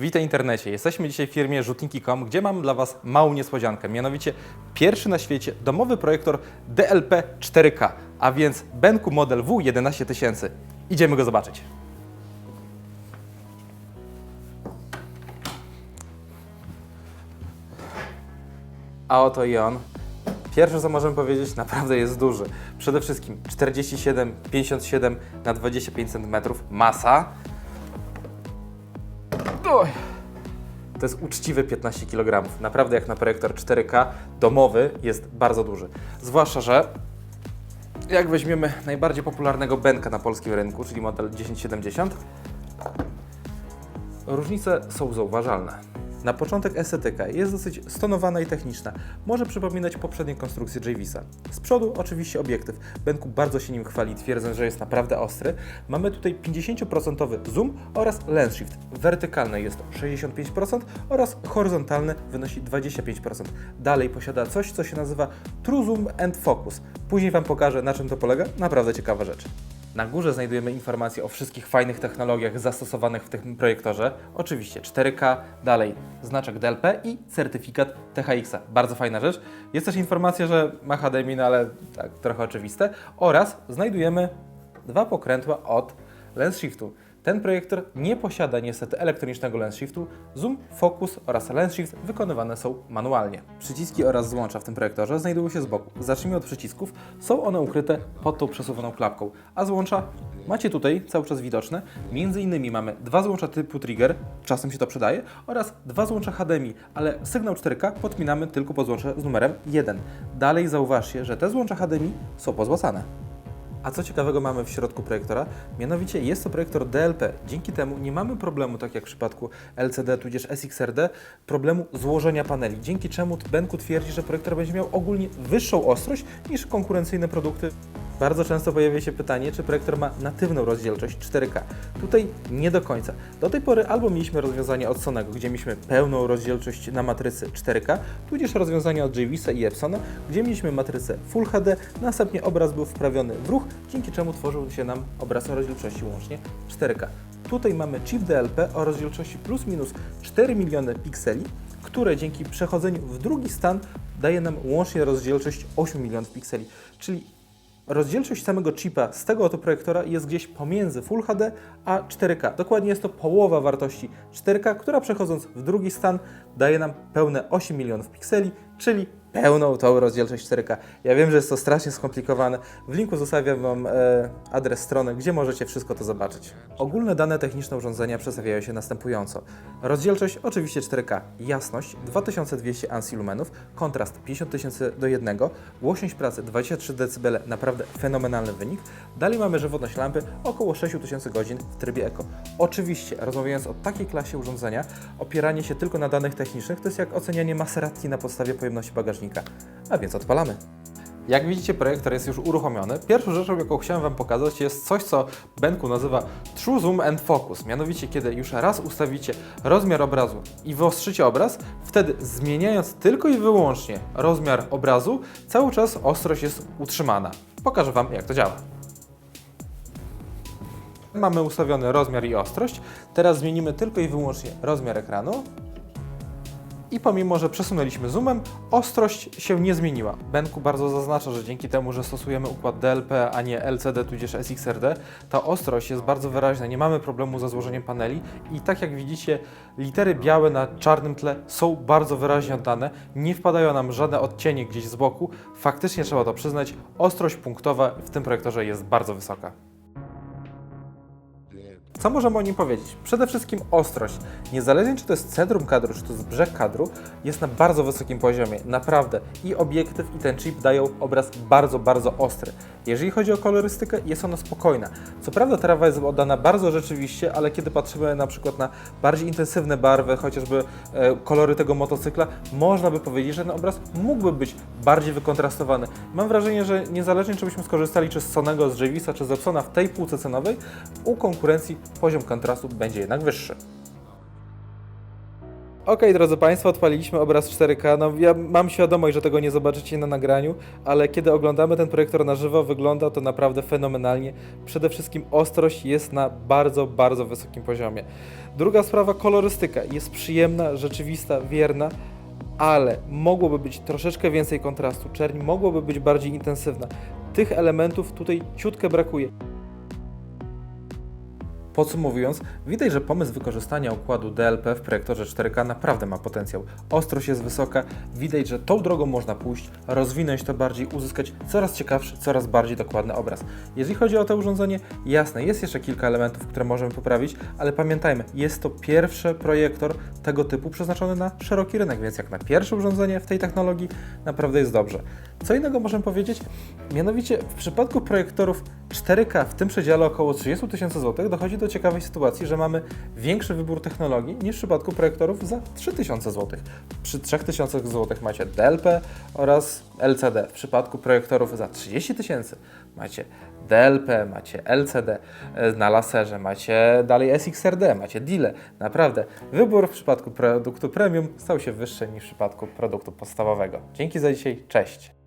Witaj internecie. Jesteśmy dzisiaj w firmie rzutniki.com, gdzie mam dla Was małą niespodziankę. Mianowicie pierwszy na świecie domowy projektor DLP 4K, a więc Benku model W11000. Idziemy go zobaczyć. A oto i on. Pierwsze co możemy powiedzieć, naprawdę jest duży. Przede wszystkim 47, 57 na 25 cm masa. Oj. To jest uczciwe 15 kg. Naprawdę jak na projektor 4K domowy jest bardzo duży. Zwłaszcza, że jak weźmiemy najbardziej popularnego Benka na polskim rynku, czyli model 1070, różnice są zauważalne. Na początek estetyka jest dosyć stonowana i techniczna. Może przypominać poprzednie konstrukcje Javisa. Z przodu oczywiście obiektyw. Benku bardzo się nim chwali, twierdząc, że jest naprawdę ostry. Mamy tutaj 50% zoom oraz lens shift. Wertykalny jest 65% oraz horyzontalny wynosi 25%. Dalej posiada coś, co się nazywa True Zoom and Focus. Później Wam pokażę, na czym to polega. Naprawdę ciekawa rzecz. Na górze znajdujemy informacje o wszystkich fajnych technologiach zastosowanych w tym projektorze. Oczywiście 4K, dalej znaczek DLP i certyfikat THX. Bardzo fajna rzecz. Jest też informacja, że ma HDMI, no ale tak trochę oczywiste. Oraz znajdujemy dwa pokrętła od lens shiftu. Ten projektor nie posiada niestety elektronicznego lens shiftu. Zoom, focus oraz lens shift wykonywane są manualnie. Przyciski oraz złącza w tym projektorze znajdują się z boku. Zacznijmy od przycisków. Są one ukryte pod tą przesuwaną klapką, a złącza macie tutaj cały czas widoczne. Między innymi mamy dwa złącza typu trigger, czasem się to przydaje, oraz dwa złącza HDMI, ale sygnał 4K podpinamy tylko pod złącze z numerem 1. Dalej zauważcie, że te złącza HDMI są pozłacane. A co ciekawego mamy w środku projektora? Mianowicie jest to projektor DLP. Dzięki temu nie mamy problemu, tak jak w przypadku LCD tudzież SXRD, problemu złożenia paneli. Dzięki czemu Benku twierdzi, że projektor będzie miał ogólnie wyższą ostrość niż konkurencyjne produkty. Bardzo często pojawia się pytanie, czy projektor ma natywną rozdzielczość 4K. Tutaj nie do końca. Do tej pory albo mieliśmy rozwiązanie od Sonego, gdzie mieliśmy pełną rozdzielczość na matrycy 4K, tudzież rozwiązanie od Javisa i Epsona, gdzie mieliśmy matrycę Full HD, następnie obraz był wprawiony w ruch, dzięki czemu tworzył się nam obraz o rozdzielczości łącznie 4K. Tutaj mamy chip DLP o rozdzielczości plus minus 4 miliony pikseli, które dzięki przechodzeniu w drugi stan daje nam łącznie rozdzielczość 8 milionów pikseli, czyli Rozdzielczość samego chipa z tego oto projektora jest gdzieś pomiędzy Full HD a 4K. Dokładnie jest to połowa wartości 4K, która przechodząc w drugi stan daje nam pełne 8 milionów pikseli, czyli pełną tą rozdzielczość 4K. Ja wiem, że jest to strasznie skomplikowane. W linku zostawiam Wam e, adres strony, gdzie możecie wszystko to zobaczyć. Ogólne dane techniczne urządzenia przedstawiają się następująco. Rozdzielczość oczywiście 4K, jasność 2200 ANSI lumenów, kontrast 50 tysięcy do 1, głośność pracy 23 dB, naprawdę fenomenalny wynik. Dalej mamy żywotność lampy około 6000 godzin w trybie Eco. Oczywiście, rozmawiając o takiej klasie urządzenia, opieranie się tylko na danych technicznych to jest jak ocenianie Maserati na podstawie pojemności bagażnika. A więc odpalamy. Jak widzicie, projektor jest już uruchomiony. Pierwszą rzeczą, jaką chciałem Wam pokazać, jest coś, co Benku nazywa True Zoom and Focus. Mianowicie, kiedy już raz ustawicie rozmiar obrazu i wyostrzycie obraz, wtedy zmieniając tylko i wyłącznie rozmiar obrazu, cały czas ostrość jest utrzymana. Pokażę Wam, jak to działa. Mamy ustawiony rozmiar i ostrość. Teraz zmienimy tylko i wyłącznie rozmiar ekranu. I pomimo, że przesunęliśmy zoomem, ostrość się nie zmieniła. Benku bardzo zaznacza, że dzięki temu, że stosujemy układ DLP, a nie LCD tudzież SXRD, ta ostrość jest bardzo wyraźna, nie mamy problemu ze złożeniem paneli i tak jak widzicie, litery białe na czarnym tle są bardzo wyraźnie oddane, nie wpadają nam żadne odcienie gdzieś z boku. Faktycznie trzeba to przyznać, ostrość punktowa w tym projektorze jest bardzo wysoka. Co możemy o nim powiedzieć? Przede wszystkim ostrość. Niezależnie czy to jest centrum kadru, czy to jest brzeg kadru, jest na bardzo wysokim poziomie. Naprawdę. I obiektyw, i ten chip dają obraz bardzo, bardzo ostry. Jeżeli chodzi o kolorystykę, jest ona spokojna. Co prawda trawa jest oddana bardzo rzeczywiście, ale kiedy patrzymy na przykład na bardziej intensywne barwy, chociażby e, kolory tego motocykla, można by powiedzieć, że ten obraz mógłby być bardziej wykontrastowany. Mam wrażenie, że niezależnie czy byśmy skorzystali czy z Sonego, z Javisa, czy z Epsona w tej półce cenowej, u konkurencji poziom kontrastu będzie jednak wyższy. Okej, drodzy Państwo, odpaliliśmy obraz 4K. No, ja mam świadomość, że tego nie zobaczycie na nagraniu, ale kiedy oglądamy ten projektor na żywo, wygląda to naprawdę fenomenalnie. Przede wszystkim ostrość jest na bardzo, bardzo wysokim poziomie. Druga sprawa, kolorystyka. Jest przyjemna, rzeczywista, wierna, ale mogłoby być troszeczkę więcej kontrastu. Czerń mogłoby być bardziej intensywna. Tych elementów tutaj ciutkę brakuje. Podsumowując, widać, że pomysł wykorzystania układu DLP w projektorze 4K naprawdę ma potencjał. Ostrość jest wysoka, widać, że tą drogą można pójść, rozwinąć to bardziej, uzyskać coraz ciekawszy, coraz bardziej dokładny obraz. Jeżeli chodzi o to urządzenie, jasne, jest jeszcze kilka elementów, które możemy poprawić, ale pamiętajmy, jest to pierwszy projektor tego typu przeznaczony na szeroki rynek, więc jak na pierwsze urządzenie w tej technologii naprawdę jest dobrze. Co innego możemy powiedzieć? Mianowicie w przypadku projektorów 4K w tym przedziale około 30 tysięcy złotych dochodzi do ciekawej sytuacji, że mamy większy wybór technologii niż w przypadku projektorów za 3000 złotych. Przy 3000 złotych macie DLP oraz LCD. W przypadku projektorów za 30 tysięcy macie DLP, macie LCD, e, na laserze macie dalej SXRD, macie DILE. Naprawdę, wybór w przypadku produktu premium stał się wyższy niż w przypadku produktu podstawowego. Dzięki za dzisiaj, cześć!